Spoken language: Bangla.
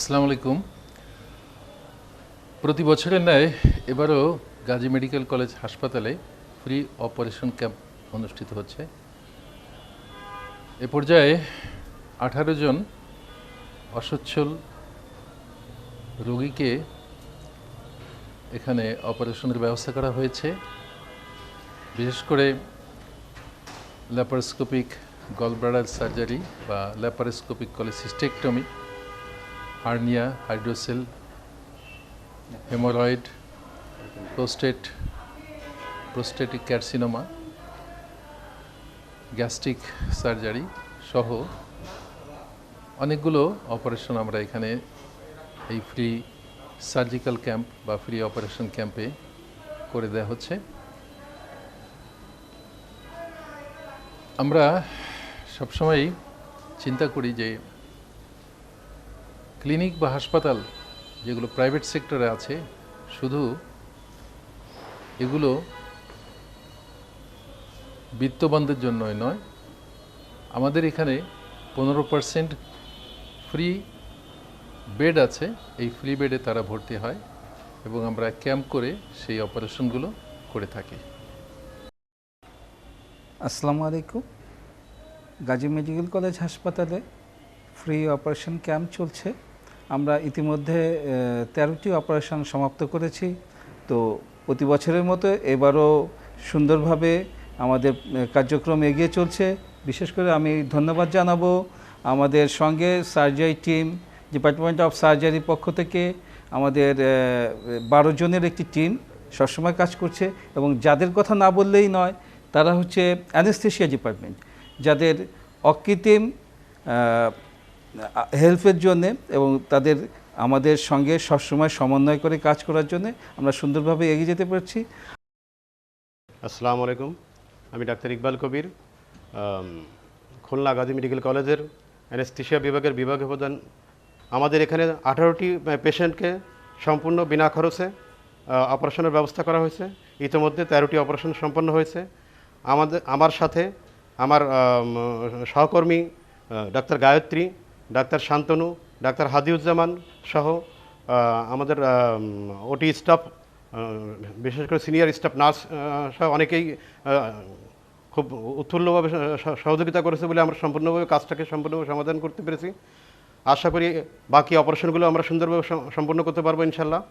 আসসালামু আলাইকুম। প্রতি বছরের ন্যায় এবারও গাজী মেডিকেল কলেজ হাসপাতালে ফ্রি অপারেশন ক্যাম্প অনুষ্ঠিত হচ্ছে। এ পর্যায়ে আঠারো জন অসচ্ছল রোগীকে এখানে অপারেশনের ব্যবস্থা করা হয়েছে। বিশেষ করে ল্যাপারোস্কোপিক গলব্লাডার সার্জারি বা laparoscopic cholecystectomy hernia, hydrocele haemorrhoid prostate, prostatic carcinoma, gastric surgery সহ অনেকগুলো অপারেশন আমরা এখানে এই ফ্রি সার্জিক্যাল ক্যাম্প বা ফ্রি অপারেশন ক্যাম্পে করে দেওয়া হচ্ছে। আমরা সবসময়ই চিন্তা করি যে ক্লিনিক বা হাসপাতাল যেগুলো প্রাইভেট সেক্টরে আছে, শুধু এগুলো বিত্তবানদের জন্যই নয়। আমাদের এখানে পনেরো পার্সেন্ট ফ্রি বেড আছে, এই ফ্রি বেডে তারা ভর্তি হয় এবং আমরা ক্যাম্প করে সেই অপারেশনগুলো করে থাকি। আসসালামু আলাইকুম। গাজী মেডিকেল কলেজ হাসপাতালে ফ্রি অপারেশন ক্যাম্প চলছে। আমরা ইতিমধ্যে তেরোটি অপারেশন সমাপ্ত করেছি। তো প্রতি বছরের মতো এবারও সুন্দরভাবে আমাদের কার্যক্রম এগিয়ে চলছে। বিশেষ করে আমি ধন্যবাদ জানাব আমাদের সঙ্গে সার্জারি টিম, ডিপার্টমেন্ট অফ সার্জারির পক্ষ থেকে। আমাদের বারো জনের একটি টিম সবসময় কাজ করছে এবং যাদের কথা না বললেই নয়, তারা হচ্ছে অ্যানেস্থেশিয়া ডিপার্টমেন্ট। যাদের অকৃত্রিম হেল্পের জন্য এবং তাদের, আমাদের সঙ্গে সবসময় সমন্বয় করে কাজ করার জন্য আমরা সুন্দরভাবে এগিয়ে যেতে পারছি। আসসালামু আলাইকুম। আমি ডাক্তার ইকবাল কবির খুলনা গাজী মেডিকেল কলেজের অ্যানেস্থেশিয়া বিভাগের বিভাগীয় প্রধান। আমাদের এখানে আঠারোটি পেশেন্টকে সম্পূর্ণ বিনা খরচে অপারেশনের ব্যবস্থা করা হয়েছে। ইতিমধ্যে তেরোটি অপারেশন সম্পন্ন হয়েছে। আমাদের, আমার সাথে আমার সহকর্মী ডাক্তার গায়ত্রী ডাক্তার শান্তনু, ডাক্তার হাদিউজ্জামান সহ আমাদের ওটি স্টাফ বিশেষ করে সিনিয়র স্টাফ নার্স সহ অনেকেই খুব উৎফুল্লভাবে সহ- সহযোগিতা করেছে বলে আমরা সম্পূর্ণভাবে কাজটাকে সম্পূর্ণভাবে সমাধান করতে পেরেছি। আশা করি বাকি অপারেশনগুলো আমরা সুন্দরভাবে সম্পূর্ণ করতে পারব ইনশাল্লাহ।